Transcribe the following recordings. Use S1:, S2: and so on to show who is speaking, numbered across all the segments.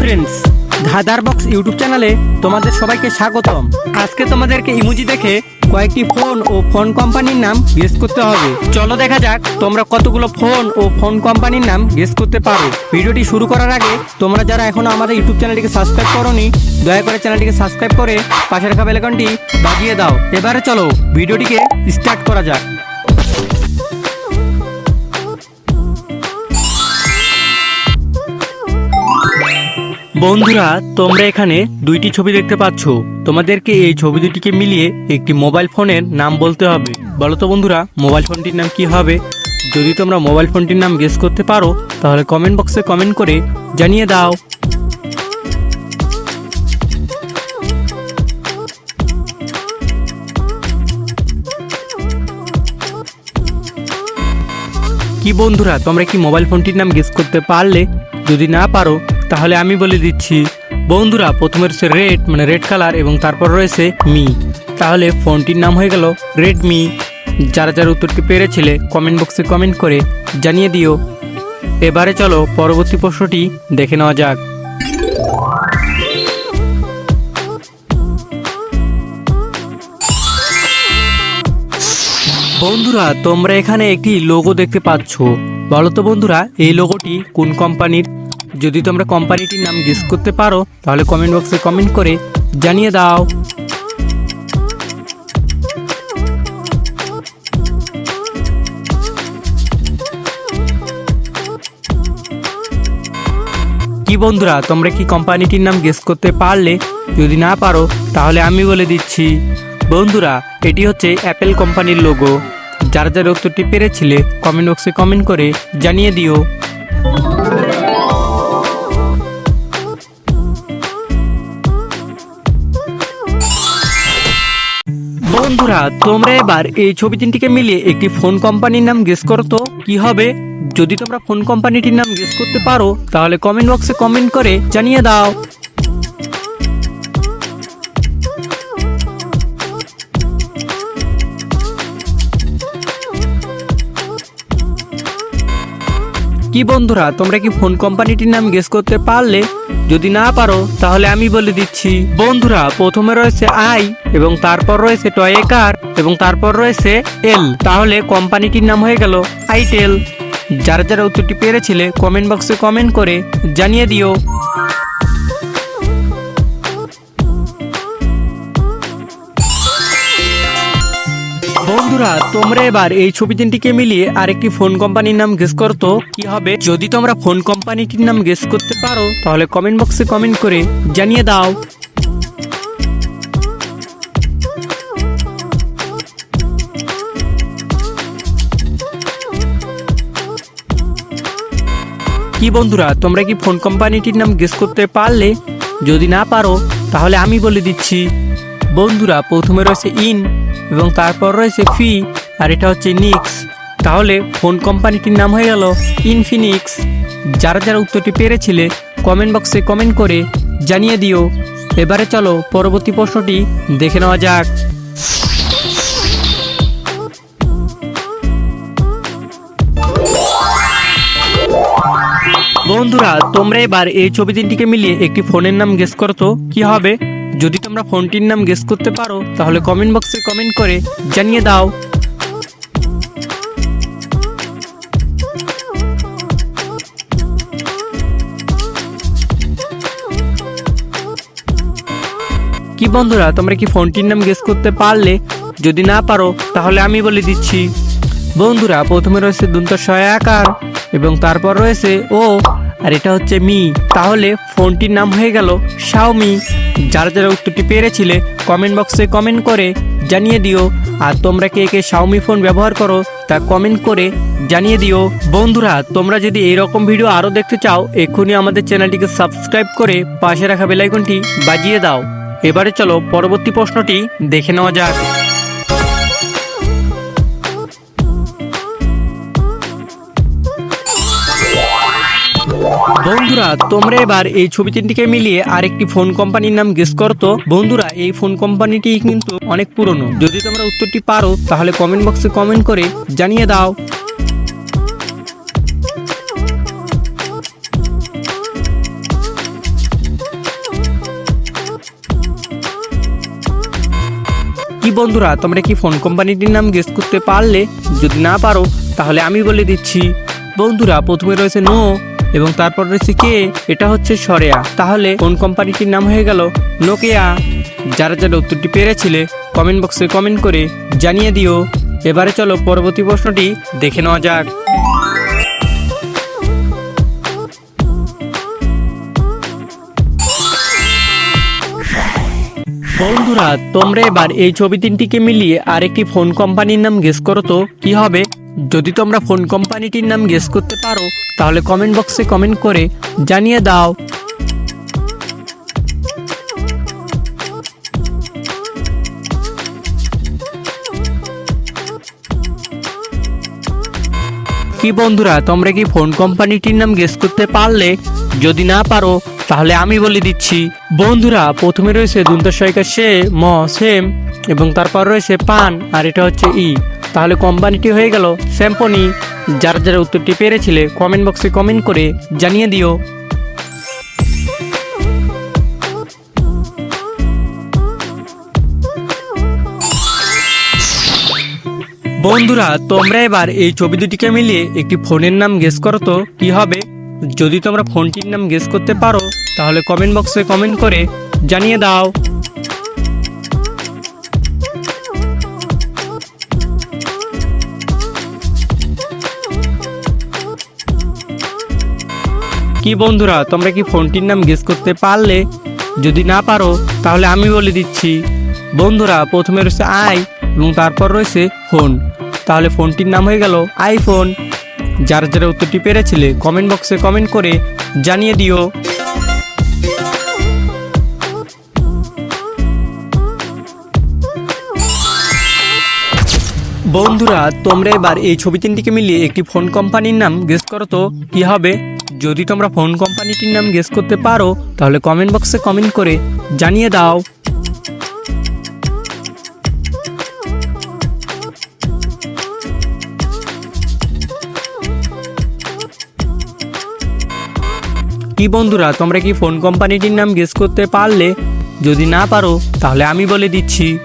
S1: Friends ধাঁধার box YouTube চ্যানেলে তোমাদের সবাইকে স্বাগতম। আজকে তোমাদেরকে ইমোজি দেখে কয়েকটি ফোন ও ফোন কোম্পানির নাম গেস করতে হবে। চলো দেখা যাক তোমরা কতগুলো ফোন ও ফোন কোম্পানির নাম গেস করতে পারো। ভিডিওটি শুরু করার আগে তোমরা যারা এখনও আমাদের ইউটিউব চ্যানেলটিকে সাবস্ক্রাইব করোনি, দয়া করে চ্যানেলটিকে সাবস্ক্রাইব করে পাশে রাখা বেলাকনটি বাজিয়ে দাও। এবারে চলো, ভিডিওটিকে স্টার্ট করা যাক। বন্ধুরা, তোমরা এখানে দুইটি ছবি দেখতে পাচ্ছ। তোমাদেরকে এই ছবি দুটিকে মিলিয়ে একটি মোবাইল ফোনের নাম বলতে হবে। বলো তো বন্ধুরা, মোবাইল ফোনটির নাম কি হবে? যদি তোমরা মোবাইল ফোনটির নাম গেস করতে পারো, তাহলে কমেন্ট বক্সে কমেন্ট করে জানিয়ে দাও। কি বন্ধুরা, তোমরা কি মোবাইল ফোনটির নাম গেস করতে পারলে? যদি না পারো তাহলে আমি বলে দিচ্ছি, বন্ধুরা, প্রথমে রয়েছে রেড মানে রেড কালার, এবং তারপর রয়েছে মি। তাহলে ফোনটির নাম হয়ে গেল রেডমি। যারা যারা উত্তরটি পেরেছিলে কমেন্ট বক্সে কমেন্ট করে জানিয়ে দিও। এবারে চলো পরবর্তী প্রশ্নটি দেখে নেওয়া যাক। বন্ধুরা, তোমরা এখানে একটি লোগো দেখতে পাচ্ছ। বলো তো বন্ধুরা, এই লোগোটি কোন কোম্পানির যদি তোমরা কোম্পানিটির নাম গেস করতে পারো, তাহলে কমেন্ট বক্সে কমেন্ট করে জানিয়ে দাও। কি বন্ধুরা, তোমরা কি কোম্পানিটির নাম গেস করতে পারলে? যদি না পারো, তাহলে আমি বলে দিচ্ছি। বন্ধুরা, এটি হচ্ছে অ্যাপেল কোম্পানির লোগো যার যারা উত্তরটি পেরেছিলে কমেন্ট বক্সে কমেন্ট করে জানিয়ে দিও। বন্ধুরা, তোমরা এবার এই ছবি তিনটিকে মিলিয়ে একটি ফোন কোম্পানির নাম গেস করো তো, কি হবে? যদি তোমরা ফোন কোম্পানিটির নাম গেস করতে পারো, তাহলে কমেন্ট বক্সে কমেন্ট করে জানিয়ে দাও। কি বন্ধুরা, তোমরা কি ফোন কোম্পানিটির নাম গেস করতে পারলে? যদি না পারো, তাহলে আমি বলে দিচ্ছি। বন্ধুরা, প্রথমে রয়েছে আই এবং তারপর রয়েছে টয়ে কার এবং তারপর রয়েছে এল তাহলে কোম্পানিটির নাম হয়ে গেল আইটেল যারা যারা উত্তরটি পেরেছিলে কমেন্ট বক্সে কমেন্ট করে জানিয়ে দিও। বন্ধুরা, তোমরা এবার এই ছবি তিনটিকে মিলিয়ে আরেকটি ফোন কোম্পানির নাম গেস করতো কি হবে? যদি তোমরা ফোন কোম্পানিটির নাম গেস করতে পারো, তাহলে কমেন্ট বক্সে কমেন্ট করে জানিয়ে দাও। কি বন্ধুরা, তোমরা কি ফোন কোম্পানিটির নাম গেস করতে পারলে? যদি না পারো, তাহলে আমি বলে দিচ্ছি। বন্ধুরা, প্রথমে রয়েছে ইন। এবং তারপর রয়েছে ফি আর এটা হচ্ছে নিক্স তাহলে ফোন কোম্পানিটির নাম হয়ে গেল ইনফিনিক্স যারা যারা উত্তরটি পেরেছিলে কমেন্ট বক্সে কমেন্ট করে জানিয়ে দিও। এবারে চলো পরবর্তী প্রশ্নটি দেখে নেওয়া যাক। বন্ধুরা, তোমরা এবার এই ছবি তিনটিকে মিলিয়ে একটি ফোনের নাম গেস করো তো, কি হবে? যদি তোমরা ফোনটির নাম গেস করতে পারো, তাহলে কমেন্ট বক্সে কমেন্ট করে জানিয়ে দাও। কি বন্ধুরা, তোমরা কি ফোনটির নাম গেস করতে পারলে? যদি না পারো, তাহলে আমি বলে দিচ্ছি। বন্ধুরা, প্রথমে রয়েছে দন্ত আকার এবং তারপর রয়েছে ও। আর এটা হচ্ছে মি। তাহলে ফোনটির নাম হয়ে গেল শাওমি। যারা যারা উত্তরটি পেরেছিলে কমেন্ট বক্সে কমেন্ট করে জানিয়ে দিও। আর তোমরা কে কে শাওমি ফোন ব্যবহার করো, তা কমেন্ট করে জানিয়ে দিও। বন্ধুরা, তোমরা যদি এইরকম ভিডিও আরও দেখতে চাও, এক্ষুনি আমাদের চ্যানেলটিকে সাবস্ক্রাইব করে পাশে রাখা বেলাইকনটি বাজিয়ে দাও। এবারে চলো পরবর্তী প্রশ্নটি দেখে নেওয়া যাক। বন্ধুরা, তোমরা এবার এই ছবি তিনটিকে মিলিয়ে আরেকটি ফোন কোম্পানির নাম গেস করতো বন্ধুরা, এই ফোন কোম্পানিটি কিন্তু অনেক পুরনো। যদি তোমরা উত্তরটি পারো, তাহলে কমেন্ট বক্সে কমেন্ট করে জানিয়ে দাও। কি বন্ধুরা, তোমরা কি ফোন কোম্পানিটির নাম গেস করতে পারলে? যদি না পারো, তাহলে আমি বলে দিচ্ছি। বন্ধুরা, প্রথমে রয়েছে নো এবং তারপর রয়েছে কে? এটা হচ্ছে সরেয়া। তাহলে কোন কোম্পানিটির নাম হয়ে গেল? নোকিয়া। যারা যারা উত্তরটি পেরেছিলে কমেন্ট বক্সে কমেন্ট করে জানিয়ে দিও। এবারে চলো পরবর্তী প্রশ্নটি দেখে নেওয়া যাক। বন্ধুরা, তোমরা এবার এই ছবি তিনটিকে মিলিয়ে আরেকটি ফোন কোম্পানির নাম গেস করো তো, কি হবে? যদি তোমরা ফোন কোম্পানিটির নাম গেস করতে পারো, তাহলে কমেন্ট বক্সে কমেন্ট করে জানিয়ে দাও। কি বন্ধুরা, তোমরা কি ফোন কোম্পানিটির নাম গেস করতে পারলে? যদি না পারো, তাহলে আমি বলে দিচ্ছি। বন্ধুরা, প্রথমে রয়েছে দুন্তসয়িকা সে, ম, সেম, এবং তারপর রয়েছে পান, আর এটা হচ্ছে ই। তাহলে কোম্পানিটি হয়ে গেল স্যাম্পনি যারা যারা উত্তরটি পেরেছিলে কমেন্ট বক্সে কমেন্ট করে জানিয়ে দিও। বন্ধুরা, তোমরা এবার এই ছবি দুটিকে মিলিয়ে একটি ফোনের নাম গেস করো তো, কি হবে? যদি তোমরা ফোনটির নাম গেস করতে পারো, তাহলে কমেন্ট বক্সে কমেন্ট করে জানিয়ে দাও। কি বন্ধুরা, তোমরা কি ফোনটির নাম গেস করতে পারলে? যদি না পারো, তাহলে আমি বলে দিচ্ছি। বন্ধুরা, প্রথমে রয়েছে আই এবং তারপর রয়েছে ফোন। তাহলে ফোনটির নাম হয়ে গেল আইফোন। যারা যারা উত্তরটি পেরেছিলে কমেন্ট বক্সে কমেন্ট করে জানিয়ে দিও। বন্ধুরা, তোমরা এবার এই ছবি তিনটিকে মিলিয়ে একটি ফোন কোম্পানির নাম গেস করো তো, কি হবে? যদি তোমরা ফোন কোম্পানিটির নাম গেস করতে পারো, তাহলে কমেন্ট বক্সে কমেন্ট করে জানিয়ে দাও। কি বন্ধুরা, তোমরা কি ফোন কোম্পানিটির নাম গেস করতে পারলে? যদি না পারো, তাহলে আমি বলে দিচ্ছি।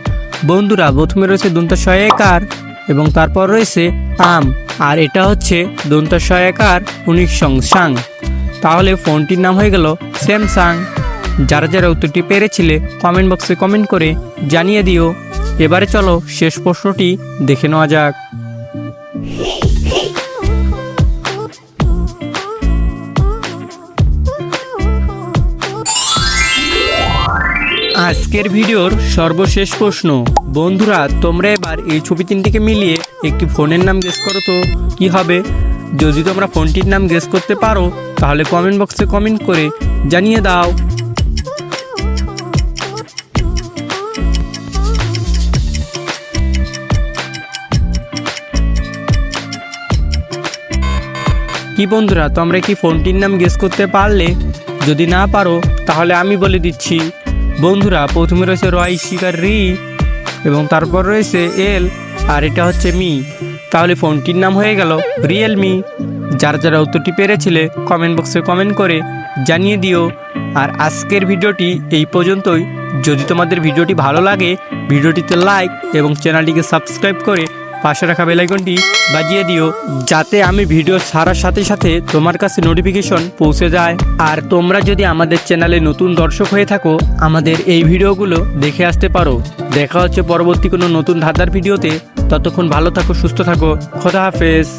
S1: বন্ধুরা, প্রথমে রয়েছে দন্ত সহায়কার এবং তারপর রয়েছে আম। আর এটা হচ্ছে দন্ত সহায়কার উনিশং সাং তাহলে ফোনটির নাম হয়ে গেল স্যামসাং যারা যারা উত্তরটি পেরেছিলে কমেন্ট বক্সে কমেন্ট করে জানিয়ে দিও। এবারে চলো শেষ প্রশ্নটি দেখে নেওয়া যাক। আজকের ভিডিওর সর্বশেষ প্রশ্ন। বন্ধুরা, তোমরা এবার এই ছবি তিনটিকে মিলিয়ে একটি ফোনের নাম গেস করো তো, কি হবে? যদি তোমরা ফোনটির নাম গেস করতে পারো, তাহলে কমেন্ট বক্সে কমেন্ট করে জানিয়ে দাও। কি বন্ধুরা, তোমরা কি ফোনটির নাম গেস করতে পারলে? যদি না পারো, তাহলে আমি বলে দিচ্ছি। বন্ধুরা, প্রথমে রয়েছে রয় শিকার রি এবং তারপর রয়েছে এল, আর এটা হচ্ছে মি। তাহলে ফোনটির নাম হয়ে গেল রিয়েলমি। যারা যারা উত্তরটি পেরেছিলে কমেন্ট বক্সে কমেন্ট করে জানিয়ে দিও। আর আজকের ভিডিওটি এই পর্যন্তই। যদি তোমাদের ভিডিওটি ভালো লাগে, ভিডিওটিতে লাইক এবং চ্যানেলটিকে সাবস্ক্রাইব করে পাশে রাখা বেলাইকনটি বাজিয়ে দিও, যাতে আমি ভিডিও ছাড়ার সাথে সাথে তোমার কাছে নোটিফিকেশন পৌঁছে যায়। আর তোমরা যদি আমাদের চ্যানেলে নতুন দর্শক হয়ে থাকো, আমাদের এই ভিডিওগুলো দেখে আসতে পারো। দেখা হচ্ছে পরবর্তী কোনো নতুন ধাঁধার ভিডিওতে ততক্ষণ ভালো থাকো, সুস্থ থাকো। খোদা হাফেজ।